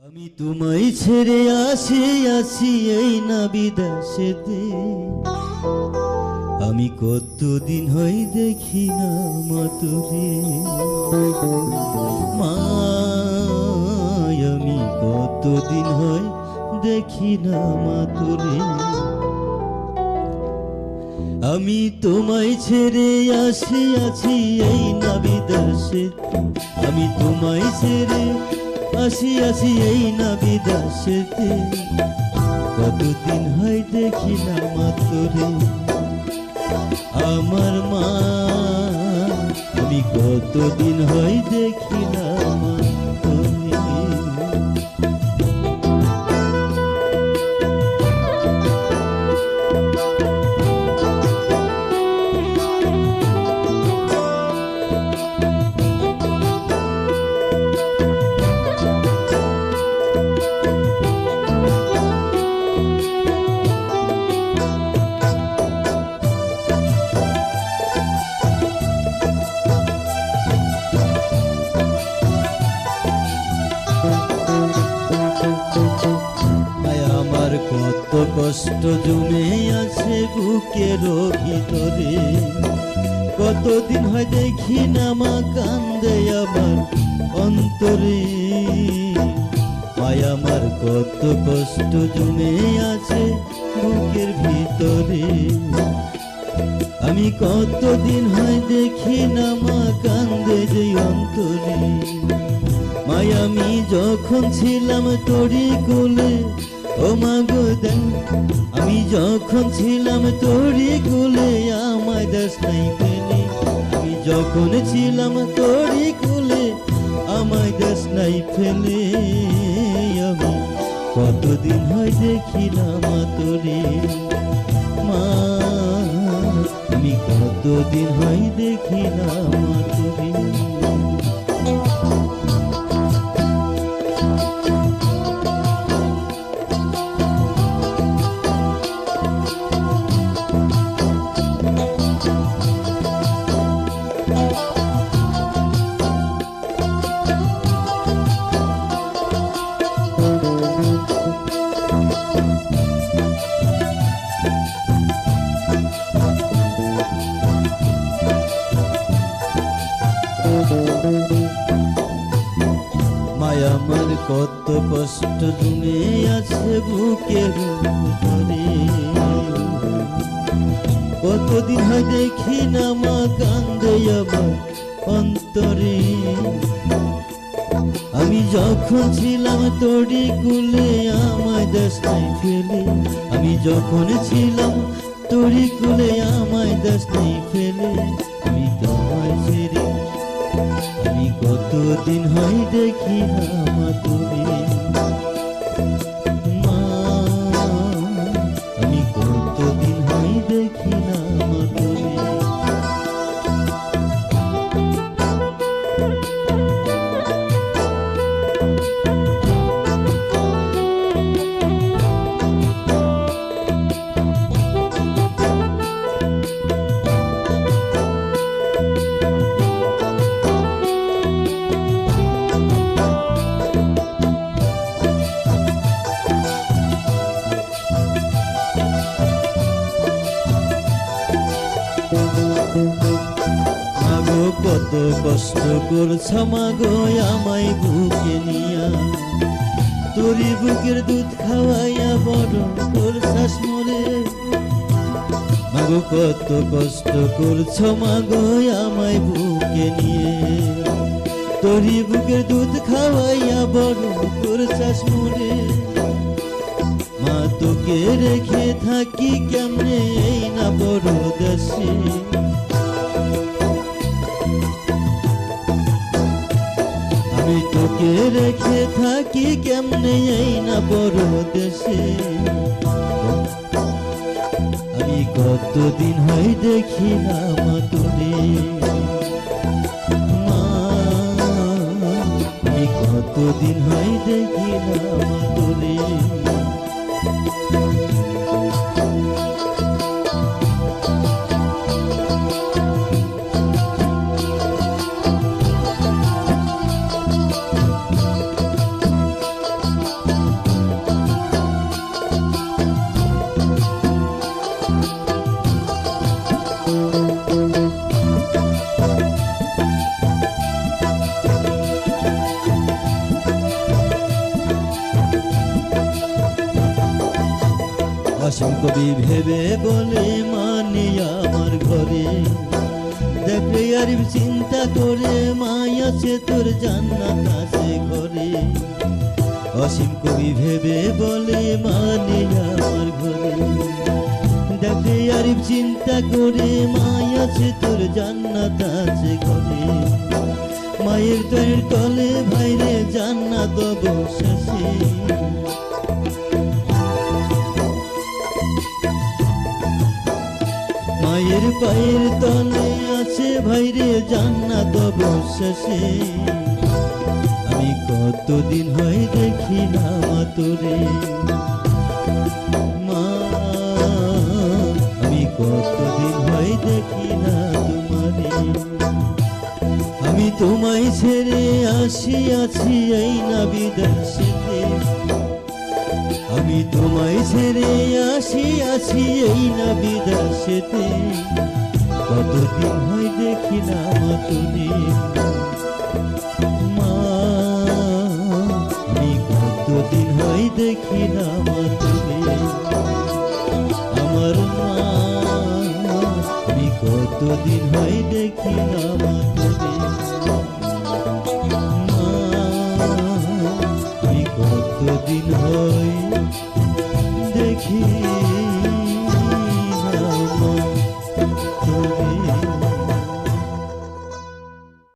আমি তোমায় ছেড়ে আসি আসি এই না বিদেশেতে আমি কতদিন হই দেখি না মাতুরে। মায়, আমি কতদিন হয় দেখি না মাতুরে। আমি তোমায় ছেড়ে আসি আছি এই না বিদেশে আমি তোমায় ছেড়ে আসি আসি এই না বিদেশেতে কতদিন হয় দেখি না মাতরে। আমার মা, আমি কতদিন হয় দেখি না কত কষ্ট জমে আছে বুকের ভিতরে। কতদিন হয় দেখি না মা কান্দে আমার অন্তরে। আয় আমার কত কষ্ট জমে আছে বুকের ভিতরে। আমি কতদিন হয় দেখি না মা কান্দে যে অন্তরে। মাই আমি যখন ছিলাম তোরি কোলে ও মা গো দেন, আমি যখন ছিলাম তোরি কোলে, আমায় দাস নাই পেলে। আমি যখন ছিলাম তোরি কোলে, আমায় দাস নাই ফেলে আমি কতদিন হয় দেখি না মা তোরে। মা, আমি কতদিন হয় দেখি না মা তোরে। কষ্ট জমে আছে ভিতরে কতদিন হয় দেখি না মা কান্দে আমার অন্তরে। আমি যখন ছিলাম তোরি কুলে আমায় দেশটাই ফেলে। আমি যখন ছিলাম তোরি কুলে আমায় দেশটাই ফেলে। আমি তোমায় ছেড়ে আমি কতদিন হয় দেখি আমা তুমি। আমি কতদিন হয় দেখি না তুমি। কত কষ্ট করছ মাগো আমায় বুকে নিয়া। তোরি বুকের দুধ খাওয়াইয়া বড় করছাস মরে। মাগো কত কষ্ট করছ মাগো আমায় বুকে নিয়ে। তোরি বুকের দুধ খাওয়াইয়া বড় করছাস মরে। মা তোকে রেখে থাকি কেমনে এই না বড় দেশে রেখে থাকি, কেমনে এই না পরদেশে? দেশে আমি কতদিন হয় দেখি না মা তোরে কতদিন হয় দেখি না মা কবি ভেবে বলে মানে আমার ঘরে। দেখে আর চিন্তা করে মায়া আছে তোর জান্নাত আছে ঘরে। অসীম কবি ভেবে বলে মানে আমার ঘরে। দেখে আর চিন্তা করে মায়া আছে তোর জান্নাত আছে ঘরে। মায়ের দয়ের তলে ভাইরে জান্নাত অবশেষে। মায়ের পায়ের তলে আছে ভাইরে জান্নাত অবশেষে। আমি কতদিন হয় দেখি না তোরে। মা, আমি কতদিন হয় দেখি না তোমারে। আমি তোমায় ছেড়ে আসি, আছি এই না বিদেশেতে। আমি তোমায় ছেড়ে আসি আছি এই না বিদেশেতে কতদিন হয় দেখি না তুমি মা, আমি কতদিন হয় দেখি না মতনে আমার মা, আমি কতদিন হয় দেখি না মতনে